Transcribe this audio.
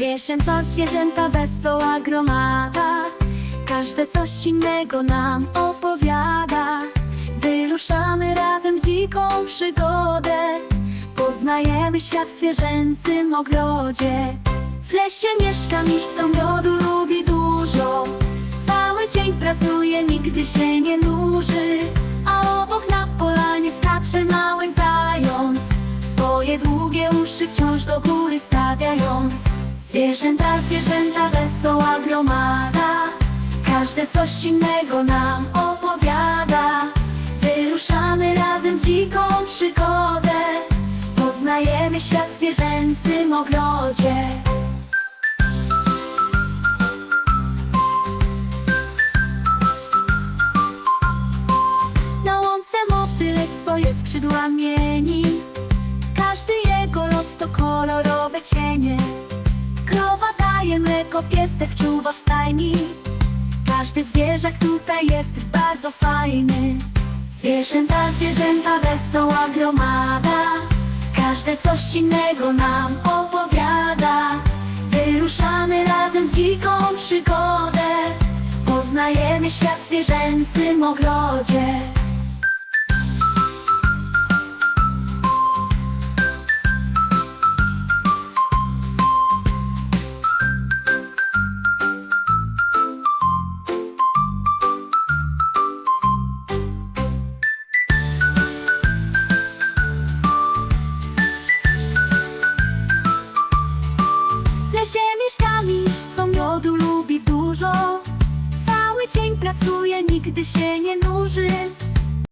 Dziesięca zwierzęta, wesoła gromada. Każde coś innego nam opowiada. Wyruszamy razem w dziką przygodę. Poznajemy świat w zwierzęcym ogrodzie. W lesie mieszka miś, co miodu lubi dużo. Cały dzień pracuje, nigdy się nie nuży. A obok na polanie skacze mały zając. Swoje długie uszy wciąż do góry stawiając Zwierzęta, zwierzęta, wesoła gromada. Każde coś innego nam opowiada. Wyruszamy razem w dziką przygodę. Poznajemy świat w zwierzęcym ogrodzie. Na łące motylek swoje skrzydła mieni daje mleko, piesek czuwa w stajni. Każdy zwierzak tutaj jest bardzo fajny. Zwierzęta, zwierzęta, wesoła gromada Każde coś innego nam opowiada. Wyruszamy razem w dziką przygodę. Poznajemy świat w zwierzęcym ogrodzie Lesie mieszka miś, co miodu lubi dużo. Cały dzień pracuje, nigdy się nie nuży